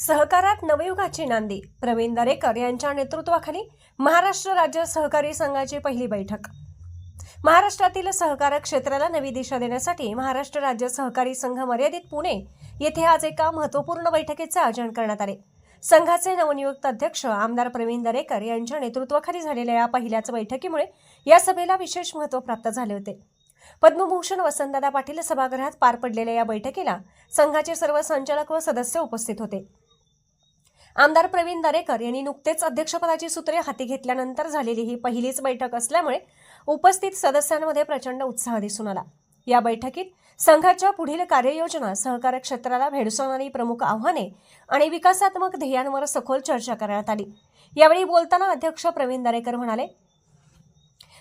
सहकारात नवयुगाची नांदी. प्रवीण दरेकर यांच्या नेतृत्वाखाली महाराष्ट्र राज्य सहकारी संघाची पहिली बैठक. महाराष्ट्रातील सहकार क्षेत्राला नवी दिशा देण्यासाठी महाराष्ट्र राज्य सहकारी संघ मर्यादित पुणे येथे आज एका महत्त्वपूर्ण बैठकीचे आयोजन करण्यात आले. संघाचे नवनियुक्त अध्यक्ष आमदार प्रवीण दरेकर यांच्या नेतृत्वाखाली झालेल्या या पहिल्याच बैठकीमुळे या सभेला विशेष महत्त्व प्राप्त झाले होते. पद्मभूषण वसंतदादा पाटील सभागृहात पार पडलेल्या या बैठकीला संघाचे सर्व संचालक व सदस्य उपस्थित होते. आमदार प्रवीण दरेकर यांनी नुकतेच अध्यक्षपदाची सूत्रे हाती घेतल्यानंतर झालेली ही पहिलीच बैठक असल्यामुळे उपस्थित सदस्यांमध्ये प्रचंड उत्साह दिसून आला. या बैठकीत संघाच्या पुढील कार्ययोजना सहकार क्षेत्राला भेडसावणारी प्रमुख आव्हाने आणि विकासात्मक ध्येयांवर सखोल चर्चा करण्यात आली. यावेळी बोलताना अध्यक्ष प्रवीण दरेकर म्हणाले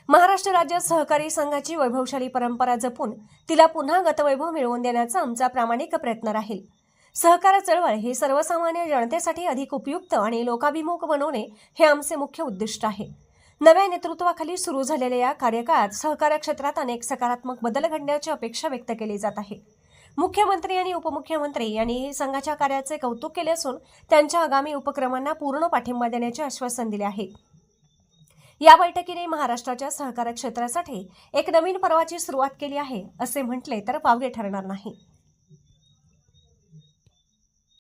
महाराष्ट्र राज्य सहकारी संघाची वैभवशाली परंपरा जपून तिला पुन्हा गतवैभव मिळवून देण्याचा आमचा प्रामाणिक प्रयत्न राहील. सहकार चळवळ ही सर्वसामान्य जनतेसाठी अधिक उपयुक्त आणि लोकाभिमुख बनवणे हे आमचे मुख्य उद्दिष्ट आहे. नव्या नेतृत्वाखाली सुरू झालेल्या या कार्यकाळात सहकार क्षेत्रात अनेक सकारात्मक बदल घडण्याची अपेक्षा व्यक्त केली जात आहे. मुख्यमंत्री आणि उपमुख्यमंत्री यांनी संघाच्या कार्याचे कौतुक केले असून त्यांच्या आगामी उपक्रमांना पूर्ण पाठिंबा देण्याचे आश्वासन दिले आहे. या बैठकीने महाराष्ट्राच्या सहकार क्षेत्रासाठी एक नवीन पर्वाची सुरुवात केली आहे असे म्हटले तर पावगे ठरणार नाही.